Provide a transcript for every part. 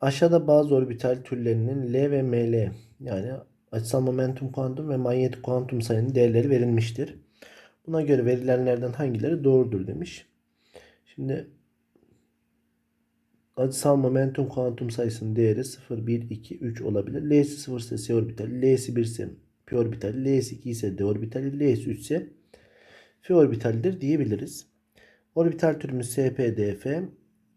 Aşağıda bazı orbital türlerinin L ve ML yani açısal momentum kuantum ve manyetik kuantum sayının değerleri verilmiştir. Buna göre verilenlerden hangileri doğrudur demiş. Şimdi açısal momentum kuantum sayısının değeri 0, 1, 2, 3 olabilir. L'si 0 ise S orbital, L'si 1 ise P orbital, L'si 2 ise D orbital, L'si 3 ise F orbitaldir diyebiliriz. Orbital türümüz SPDF.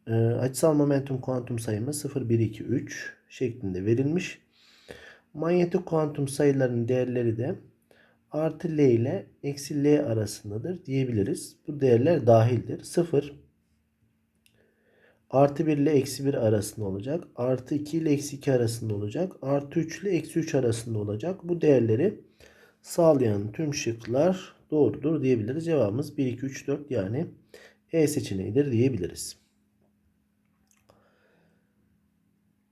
E, açısal momentum kuantum sayımız 0, 1, 2, 3 şeklinde verilmiş. Manyetik kuantum sayılarının değerleri de artı L ile eksi L arasındadır diyebiliriz. Bu değerler dahildir. 0 artı 1 ile eksi 1 arasında olacak. Artı 2 ile eksi 2 arasında olacak. Artı 3 ile eksi 3 arasında olacak. Bu değerleri sağlayan tüm şıklar doğrudur diyebiliriz. Cevabımız 1, 2, 3, 4 yani E seçeneğidir diyebiliriz.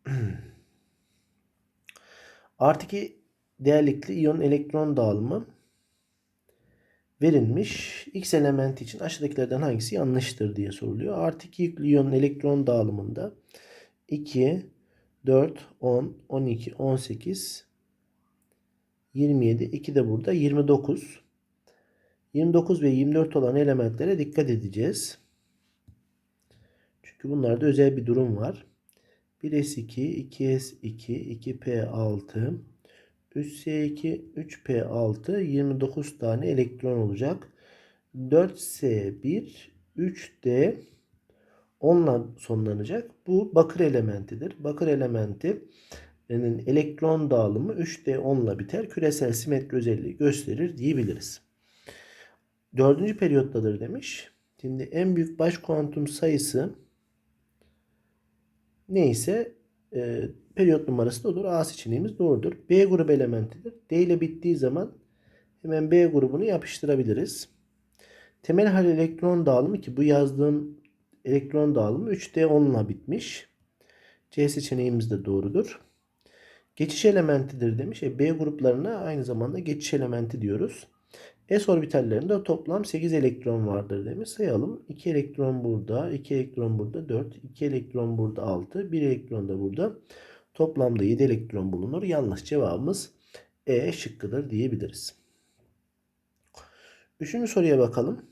Artı 2 değerlikli iyon elektron dağılımı verilmiş. X elementi için aşağıdakilerden hangisi yanlıştır diye soruluyor. Artı 2 yüklü iyon elektron dağılımında 2, 4, 10, 12, 18, 27, 2 de burada 29. 29 ve 24 olan elementlere dikkat edeceğiz. Çünkü bunlarda özel bir durum var. 1S2, 2S2, 2P6, 3S2, 3P6, 29 tane elektron olacak. 4S1, 3D 10 ile sonlanacak. Bu bakır elementidir. Bakır elementinin elektron dağılımı 3D 10 ile biter. Küresel simetri özelliği gösterir diyebiliriz. Dördüncü periyottadır demiş. Şimdi en büyük baş kuantum sayısı neyse e, periyot numarası da olur. A seçeneğimiz doğrudur. B grubu elementidir. D ile bittiği zaman hemen B grubunu yapıştırabiliriz. Temel hal elektron dağılımı ki bu yazdığım elektron dağılımı 3D 10 ile bitmiş. C seçeneğimiz de doğrudur. Geçiş elementidir demiş. E, B gruplarına aynı zamanda geçiş elementi diyoruz. S orbitallerinde toplam 8 elektron vardır demiş. Sayalım. 2 elektron burada, 2 elektron burada 4, 2 elektron burada 6, 1 elektron da burada. Toplamda 7 elektron bulunur. Yanlış cevabımız E şıkkıdır diyebiliriz. Üçüncü soruya bakalım.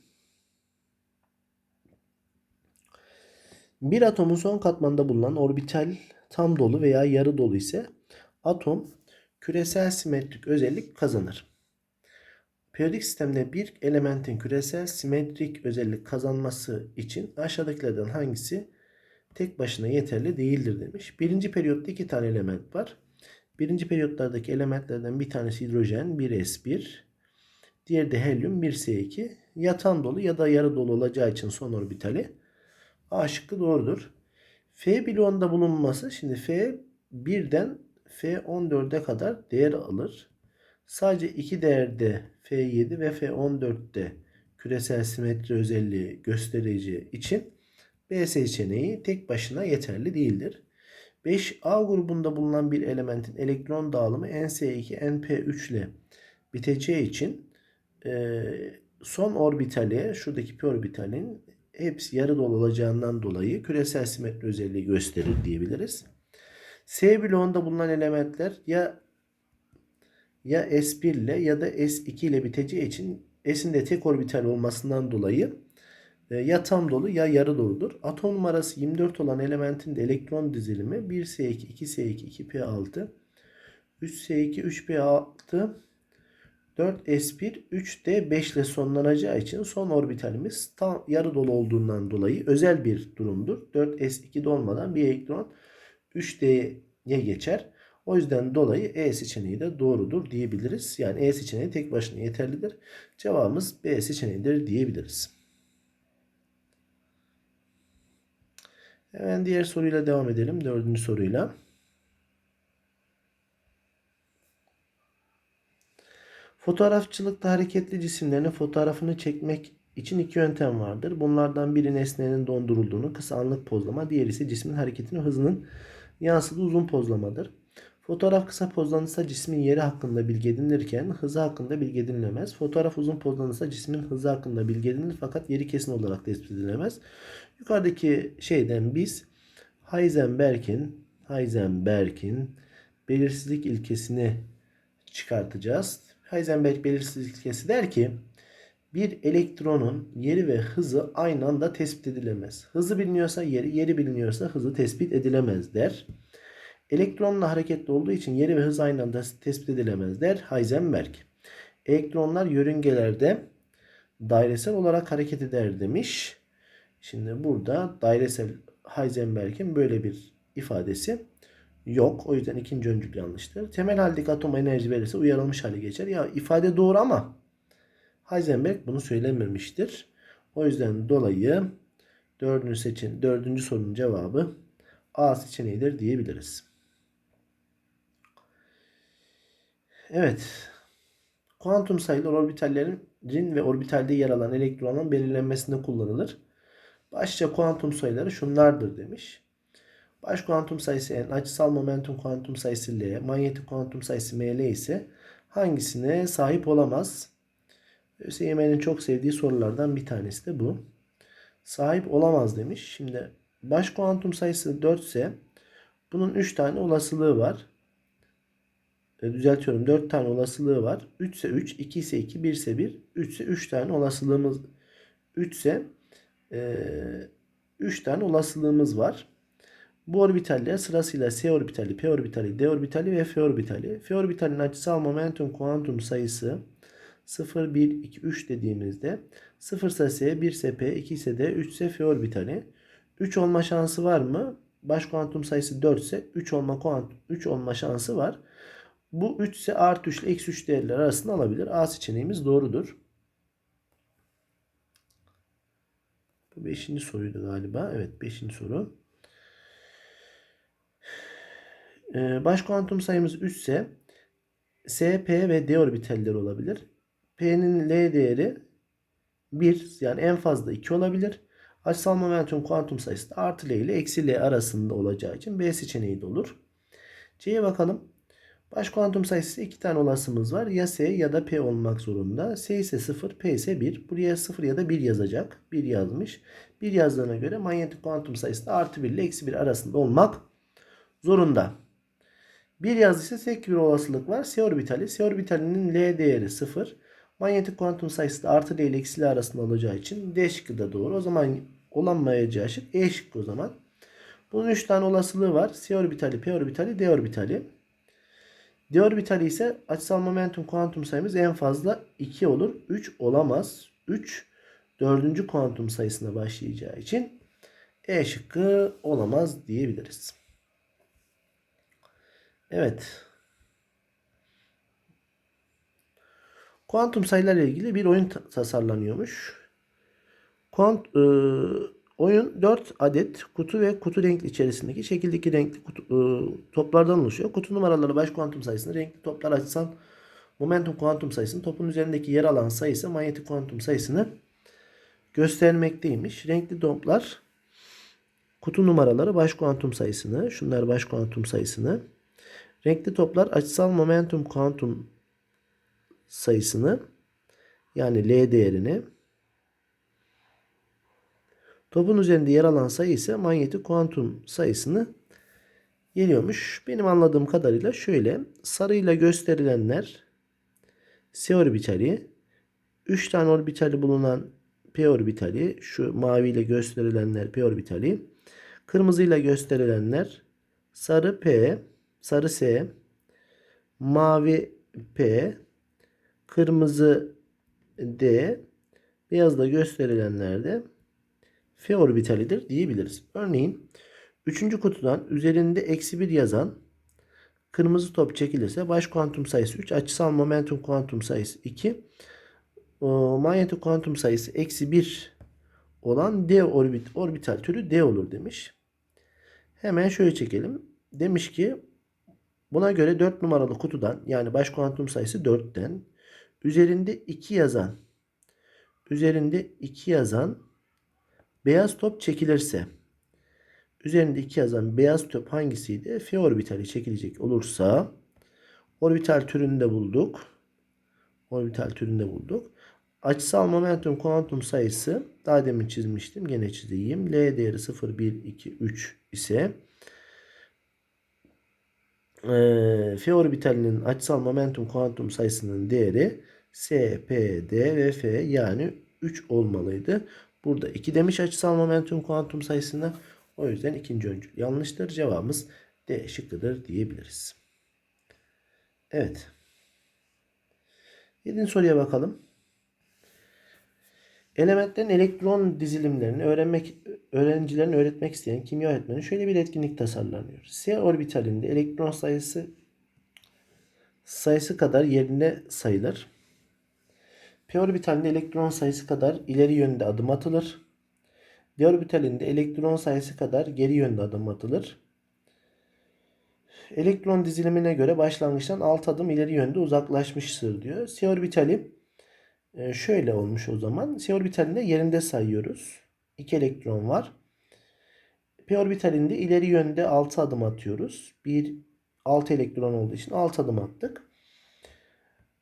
Bir atomun son katmanda bulunan orbital tam dolu veya yarı dolu ise atom küresel simetrik özellik kazanır. Periyodik sistemde bir elementin küresel simetrik özellik kazanması için aşağıdakilerden hangisi tek başına yeterli değildir demiş. Birinci periyotta iki tane element var. Birinci periyotlardaki elementlerden bir tanesi hidrojen 1s1. Diğeri de helyum 1s2. Ya tam dolu ya da yarı dolu olacağı için son orbitali. A şıkkı doğrudur. F bloğunda bulunması şimdi F 1'den F14'e kadar değer alır. Sadece iki değerde F7 ve F14'te küresel simetri özelliği gösterici için B seçeneği tek başına yeterli değildir. 5A grubunda bulunan bir elementin elektron dağılımı NS2 NP3 ile biteceği için e, son orbitali şuradaki p orbitalin hepsi yarı dolu olacağından dolayı küresel simetri özelliği gösterir diyebiliriz. S bloğunda bulunan elementler ya ya S1 ile ya da S2 ile biteceği için S'in de tek orbital olmasından dolayı e, ya tam dolu ya yarı doludur. Atom numarası 24 olan elementin de elektron dizilimi 1S2, 2S2, 2P6, 3S2, 3P6, 4S1, 3D5 ile sonlanacağı için son orbitalimiz tam yarı dolu olduğundan dolayı özel bir durumdur. 4S2'de olmadan bir elektron 3D'ye geçer. O yüzden dolayı E seçeneği de doğrudur diyebiliriz. Yani E seçeneği tek başına yeterlidir. Cevabımız B seçeneğidir diyebiliriz. Hemen diğer soruyla devam edelim. Dördüncü soruyla. Fotoğrafçılıkta hareketli cisimlerin fotoğrafını çekmek için iki yöntem vardır. Bunlardan biri nesnenin dondurulduğunu, kısa anlık pozlama, diğeri ise cismin hareketinin hızının yansıdığı uzun pozlamadır. Fotoğraf kısa pozlanırsa cismin yeri hakkında bilgi edinirken hızı hakkında bilgi edinilemez. Fotoğraf uzun pozlanırsa cismin hızı hakkında bilgi edinilir fakat yeri kesin olarak tespit edilemez. Yukarıdaki şeyden biz Heisenberg'in Heisenberg'in belirsizlik ilkesini çıkartacağız. Heisenberg belirsizlik ilkesi der ki bir elektronun yeri ve hızı aynı anda tespit edilemez. Hızı biliniyorsa yeri, yeri biliniyorsa hızı tespit edilemez der. Elektronla hareketli olduğu için yeri ve hız aynı anda tespit edilemez der Heisenberg. Elektronlar yörüngelerde dairesel olarak hareket eder demiş. Şimdi burada dairesel Heisenberg'in böyle bir ifadesi yok. O yüzden ikinci öncül yanlıştır. Temel haldeki atom enerji verirse uyarılmış hale geçer. Ya ifade doğru ama Heisenberg bunu söylememiştir. O yüzden dolayı dördüncü, seçen, dördüncü sorunun cevabı A seçeneğidir diyebiliriz. Evet. Kuantum sayılar orbitallerin ve orbitalde yer alan elektronun belirlenmesinde kullanılır. Başça kuantum sayıları şunlardır demiş. Baş kuantum sayısı n, açısal momentum kuantum sayısı l, manyetik kuantum sayısı ml ise hangisine sahip olamaz? ÖSYM'nin çok sevdiği sorulardan bir tanesi de bu. Sahip olamaz demiş. Şimdi baş kuantum sayısı 4 ise bunun 3 tane olasılığı var. Düzeltiyorum 4 tane olasılığı var. 3 ise 3, 2 ise 2, 1 ise 1, 3 ise 3 tane olasılığımız 3 ise e, 3 tane olasılığımız var. Bu orbitaller sırasıyla S orbitali, P orbitali, D orbitali ve F orbitali. F orbitalinin açısal momentum kuantum sayısı 0, 1, 2, 3 dediğimizde 0 ise S, 1 ise P, 2 ise D, 3 ise F orbitali. 3 olma şansı var mı? Baş kuantum sayısı 4 ise 3 olma kuantum 3 olma şansı var. Bu 3 ise artı 3 ile eksi 3 değerler arasında alabilir. A seçeneğimiz doğrudur. Bu 5. soruydu galiba. Evet 5. soru. Ee, baş kuantum sayımız 3 ise S, P ve D orbitalleri olabilir. P'nin L değeri 1 yani en fazla 2 olabilir. Açısal momentum kuantum sayısı da artı L ile eksi L arasında olacağı için B seçeneği de olur. C'ye bakalım. Baş kuantum sayısı 2 tane olasımız var. Ya S ya da P olmak zorunda. S ise 0, P ise 1. Buraya 0 ya da 1 yazacak. 1 yazmış. 1 yazdığına göre manyetik kuantum sayısı da artı 1 ile eksi 1 arasında olmak zorunda. 1 yazdıysa tek bir olasılık var. S orbitali. S orbitalinin L değeri 0. Manyetik kuantum sayısı da artı L ile eksi L arasında olacağı için D şıkkı da doğru. O zaman olanmayacağı şık E şıkkı o zaman. Bunun 3 tane olasılığı var. S orbitali, P orbitali, D orbitali. D orbitali ise açısal momentum kuantum sayımız en fazla 2 olur. 3 olamaz. 3 dördüncü kuantum sayısına başlayacağı için E şıkkı olamaz diyebiliriz. Evet. Kuantum sayılarla ilgili bir oyun tasarlanıyormuş. Kuant, e, oyun 4 adet kutu ve kutu renkli içerisindeki şekildeki renkli kutu, e, toplardan oluşuyor. Kutu numaraları baş kuantum sayısını, renkli toplar açısal momentum kuantum sayısını, topun üzerindeki yer alan sayısı manyetik kuantum sayısını göstermekteymiş. Renkli toplar kutu numaraları baş kuantum sayısını, şunlar baş kuantum sayısını, renkli toplar açısal momentum kuantum sayısını yani L değerini topun üzerinde yer alan sayı ise manyetik kuantum sayısını geliyormuş. Benim anladığım kadarıyla şöyle sarıyla gösterilenler S orbitali 3 tane orbitali bulunan P orbitali şu maviyle gösterilenler P orbitali kırmızıyla gösterilenler sarı P sarı S mavi P kırmızı D, beyazla gösterilenler de F orbitalidir diyebiliriz. Örneğin 3. kutudan üzerinde eksi 1 yazan kırmızı top çekilirse baş kuantum sayısı 3, açısal momentum kuantum sayısı 2, manyetik kuantum sayısı eksi 1 olan D orbit, orbital türü D olur demiş. Hemen şöyle çekelim. Demiş ki buna göre 4 numaralı kutudan yani baş kuantum sayısı 4'ten Üzerinde 2 yazan üzerinde 2 yazan beyaz top çekilirse üzerinde 2 yazan beyaz top hangisiydi? F orbitali çekilecek olursa orbital türünü de bulduk. Orbital türünü de bulduk. Açısal momentum kuantum sayısı daha demin çizmiştim. Gene çizeyim. L değeri 0, 1, 2, 3 ise Ee, F orbitalinin açısal momentum kuantum sayısının değeri S, P, D ve F yani 3 olmalıydı. Burada 2 demiş açısal momentum kuantum sayısına. O yüzden ikinci öncül yanlıştır. Cevabımız D şıkkıdır diyebiliriz. Evet. Yedinci soruya bakalım. Elementlerin elektron dizilimlerini öğrenmek öğrencilerin öğretmek isteyen kimya öğretmeni şöyle bir etkinlik tasarlanıyor. S orbitalinde elektron sayısı sayısı kadar yerine sayılır. P orbitalinde elektron sayısı kadar ileri yönde adım atılır. D orbitalinde elektron sayısı kadar geri yönde adım atılır. Elektron dizilimine göre başlangıçtan 6 adım ileri yönde uzaklaşmıştır diyor. S orbitali e, şöyle olmuş o zaman. S orbitalinde yerinde sayıyoruz. 2 elektron var. P orbitalinde ileri yönde 6 adım atıyoruz. 1 6 elektron olduğu için 6 adım attık.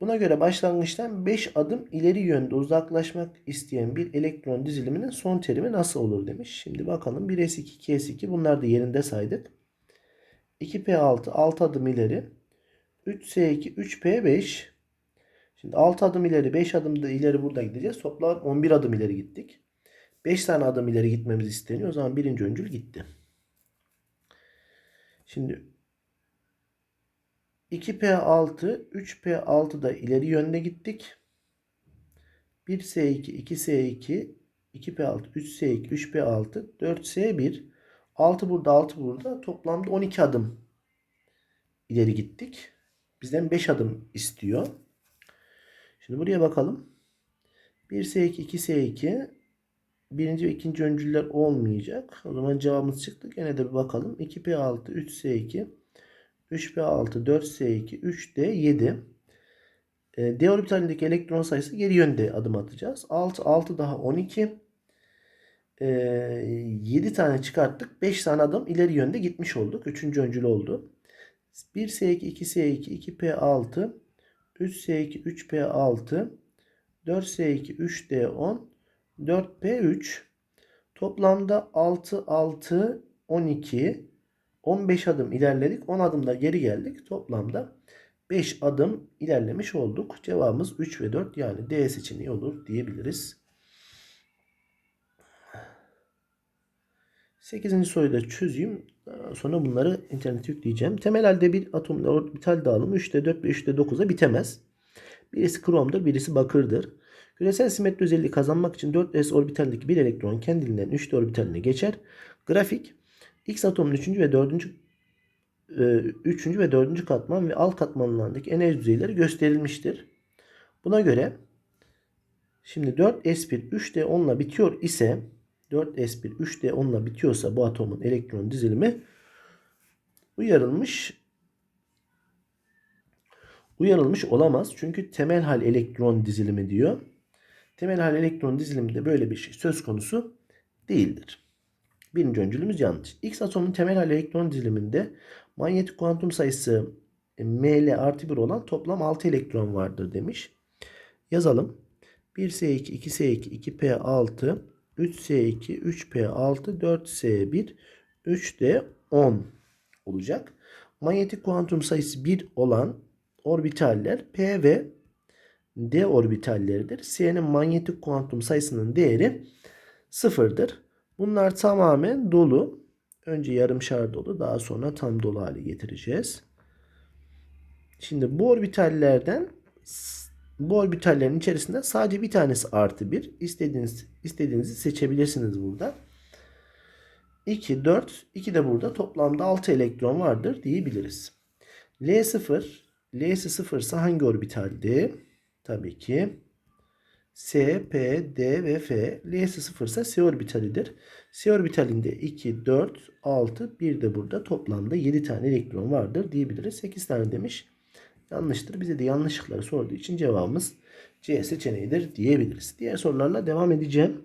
Buna göre başlangıçtan 5 adım ileri yönde uzaklaşmak isteyen bir elektron diziliminin son terimi nasıl olur demiş. Şimdi bakalım 1s2, 2s2 bunlar da yerinde saydık. 2p6 6 adım ileri. 3s2, 3p5. Şimdi 6 adım ileri, 5 adım da ileri burada gideceğiz. Toplam 11 adım ileri gittik. 5 tane adım ileri gitmemiz isteniyor. O zaman birinci öncül gitti. Şimdi 2P6, 3P6 da ileri yönde gittik. 1S2, 2S2, 2P6, 3S2, 3P6, 4S1. 6 burada, 6 burada. Toplamda 12 adım ileri gittik. Bizden 5 adım istiyor. Şimdi buraya bakalım. 1S2, 2S2. Birinci ve ikinci öncüller olmayacak. O zaman cevabımız çıktı. Gene de bir bakalım. 2P6, 3S2, 3P6, 4S2, 3D, 7. E, D orbitalindeki elektron sayısı geri yönde adım atacağız. 6, 6 daha 12. E, 7 tane çıkarttık. 5 tane adım ileri yönde gitmiş olduk. Üçüncü öncül oldu. 1S2, 2S2, 2P6, 3S2, 3P6, 4S2, 3D10, 4P3. Toplamda 6, 6, 12, 15 adım ilerledik. 10 adımda geri geldik. Toplamda 5 adım ilerlemiş olduk. Cevabımız 3 ve 4 yani D seçeneği olur diyebiliriz. 8. soruyu da çözeyim. Sonra bunları internete yükleyeceğim. Temel halde bir atomda orbital dağılımı 3'te 4 ve 3'te 9'a bitemez. Birisi kromdur, birisi bakırdır. Küresel simetri özelliği kazanmak için 4s orbitaldeki bir elektron kendiliğinden 3'te orbitaline geçer. Grafik X atomunun 3. ve 4. 3. ve 4. katman ve alt katmanlarındaki enerji düzeyleri gösterilmiştir. Buna göre şimdi 4s1 3d 10 ile bitiyor ise 4s1 3d 10 ile bitiyorsa bu atomun elektron dizilimi uyarılmış uyarılmış olamaz. Çünkü temel hal elektron dizilimi diyor. Temel hal elektron diziliminde böyle bir şey söz konusu değildir. Birinci öncülümüz yanlış. X atomunun temel elektron diziliminde manyetik kuantum sayısı ml artı 1 olan toplam 6 elektron vardır demiş. Yazalım. 1s2, 2s2, 2p6, 3s2, 3p6, 4s1, 3d10 olacak. Manyetik kuantum sayısı 1 olan orbitaller P ve D orbitalleridir. S'nin manyetik kuantum sayısının değeri sıfırdır. Bunlar tamamen dolu. Önce yarımşar dolu daha sonra tam dolu hale getireceğiz. Şimdi bu orbitallerden bu orbitallerin içerisinde sadece bir tanesi artı bir. İstediğiniz, istediğinizi seçebilirsiniz burada. 2, 4, 2 de burada toplamda 6 elektron vardır diyebiliriz. L0, L'si 0 ise hangi orbitaldi? Tabii ki S, P, D ve F. L'si 0 ise S orbitalidir. S orbitalinde 2, 4, 6, 1 de burada toplamda 7 tane elektron vardır diyebiliriz. 8 tane demiş. Yanlıştır. Bize de yanlışlıkları sorduğu için cevabımız C seçeneğidir diyebiliriz. Diğer sorularla devam edeceğim.